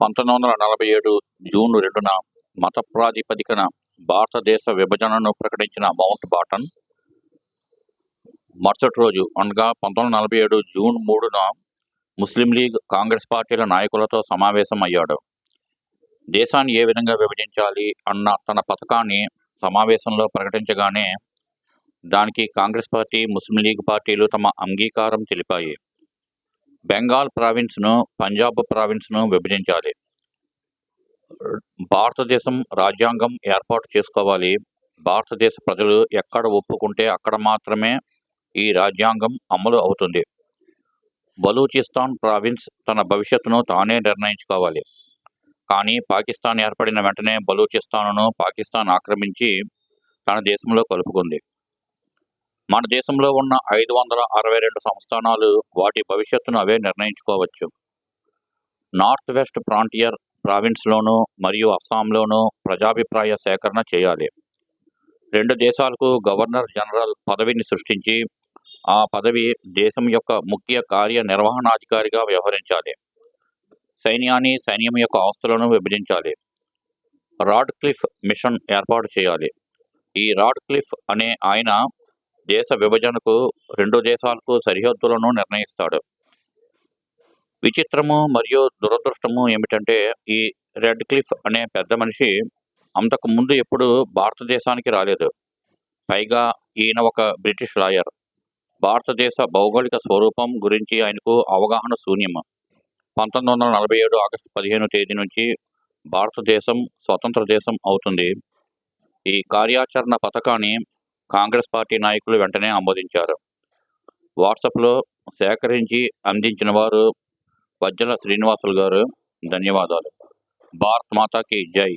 పంతొమ్మిది వందల నలభై ఏడు జూన్ రెండున మత ప్రాతిపదికన భారతదేశ విభజనను ప్రకటించిన మౌంట్ బాటన్. మరుసటి రోజు అనగా పంతొమ్మిది వందల నలభై ఏడు జూన్ మూడున ముస్లిం లీగ్ కాంగ్రెస్ పార్టీల నాయకులతో సమావేశం అయ్యాడు దేశాన్ని ఏ విధంగా విభజించాలి అన్న తన పథకాన్ని సమావేశంలో ప్రకటించగానే దానికి కాంగ్రెస్ పార్టీ ముస్లిం లీగ్ పార్టీలు తమ అంగీకారం తెలిపాయి. బెంగాల్ ప్రావిన్స్ను పంజాబ్ ప్రావిన్స్ను విభజించాలి. భారతదేశం రాజ్యాంగం ఏర్పాటు చేసుకోవాలి. భారతదేశ ప్రజలు ఎక్కడ ఒప్పుకుంటే అక్కడ మాత్రమే ఈ రాజ్యాంగం అమలు అవుతుంది. బలూచిస్తాన్ ప్రావిన్స్ తన భవిష్యత్తును తానే నిర్ణయించుకోవాలి. కానీ పాకిస్తాన్ ఏర్పడిన వెంటనే బలూచిస్తాన్ను పాకిస్తాన్ ఆక్రమించి తన దేశంలో కలుపుకుంది. మన దేశంలో ఉన్న ఐదు వందల అరవై రెండు సంస్థానాలు వాటి భవిష్యత్తును అవే నిర్ణయించుకోవచ్చు. నార్త్ వెస్ట్ ఫ్రాంటియర్ ప్రావిన్స్లోనూ మరియు అస్సాంలోనూ ప్రజాభిప్రాయ సేకరణ చేయాలి. రెండు దేశాలకు గవర్నర్ జనరల్ పదవిని సృష్టించి ఆ పదవి దేశం యొక్క ముఖ్య కార్యనిర్వహణాధికారిగా వ్యవహరించాలి. సైన్యాన్ని సైన్యం యొక్క ఆస్తులను విభజించాలి. రాడ్ క్లిఫ్ మిషన్ ఏర్పాటు చేయాలి. ఈ రాడ్ క్లిఫ్ అనే ఆయన దేశ విభజనకు రెండు దేశాలకు సరిహద్దులను నిర్ణయిస్తాడు. విచిత్రము మరియు దురదృష్టము ఏమిటంటే ఈ రెడ్ క్లిఫ్ అనే పెద్ద మనిషి అంతకు ముందు ఎప్పుడు భారతదేశానికి రాలేదు. పైగా ఈయన ఒక బ్రిటిష్ లాయర్. భారతదేశ భౌగోళిక స్వరూపం గురించి ఆయనకు అవగాహన శూన్యం పంతొమ్మిది వందల నలభై ఏడు ఆగస్టు పదిహేను తేదీ నుంచి భారతదేశం స్వతంత్ర దేశం అవుతుంది. ఈ కార్యాచరణ పథకాన్ని కాంగ్రెస్ పార్టీ నాయకులు వెంటనే ఆమోదించారు. వాట్సాప్లో సేకరించి అందించిన వారు వజ్జల శ్రీనివాసులు గారు. ధన్యవాదాలు. భారత్ మాతాకి జై.